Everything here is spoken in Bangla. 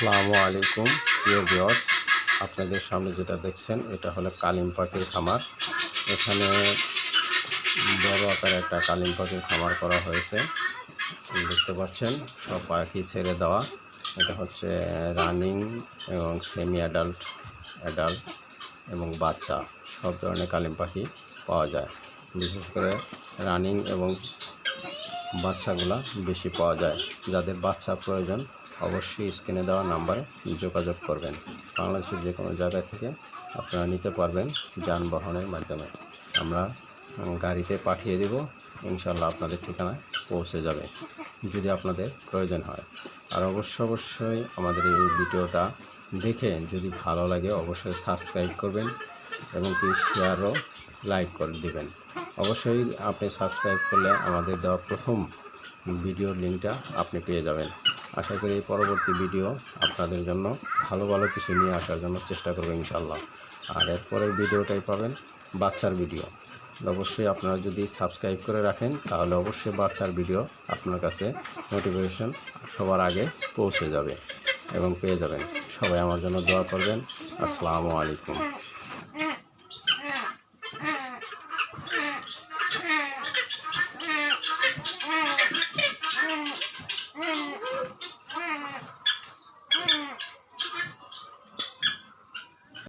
আসসালামু আলাইকুম, প্রিয় বিয়স আপনাদের সামনে যেটা দেখছেন, এটা হলো কালিম পাখির খামার। এখানে বড় আকারে একটা কালিম পাখির খামার করা হয়েছে। দেখতে পাচ্ছেন, সব পাখি ছেড়ে দেওয়া। এটা হচ্ছে রানিং এবং সেমি অ্যাডাল্ট অ্যাডাল্ট এবং বাচ্চা। সব ধরনের কালিম পাখি পাওয়া যায়। বিশেষ করে রানিং এবং বাচ্চাগুলা বেশি পাওয়া যায়। যাদের বাচ্চা প্রয়োজন, অবশ্যই স্ক্রিনে দেওয়া নাম্বারে যোগাযোগ করবেন। বাংলাদেশের যে কোনো জায়গা থেকে আপনারা নিতে পারবেন যানবাহনের মাধ্যমে। আমরা গাড়িতে পাঠিয়ে দেব ইনশাল্লাহ আপনাদের ঠিকানায় পৌঁছে যাবে। যদি আপনাদের প্রয়োজন হয়। আর অবশ্য অবশ্যই আমাদের এই ভিডিওটা দেখে যদি ভালো লাগে, অবশ্যই সাবস্ক্রাইব করবেন এবং কি শেয়ারও লাইক করে দিবেন। অবশ্যই আপনি সাবস্ক্রাইব করলে আমাদের দেওয়া প্রথম ভিডিওর লিঙ্কটা আপনি পেয়ে যাবেন। আশা করি পরবর্তী ভিডিও আপনাদের জন্য ভালো ভালো কিছু নিয়ে আসার জন্য চেষ্টা করব ইনশাল্লাহ আর এরপরের ভিডিওটাই পাবেন বাচ্চার ভিডিও অবশ্যই আপনারা যদি সাবস্ক্রাইব করে রাখেন, তাহলে অবশ্যই বাচ্চার ভিডিও আপনার কাছে নোটিফিকেশন সবার আগে পৌঁছে যাবে এবং পেয়ে যাবেন। সবাই আমার জন্য দোয়া করবেন। আসসালামু আলাইকুম।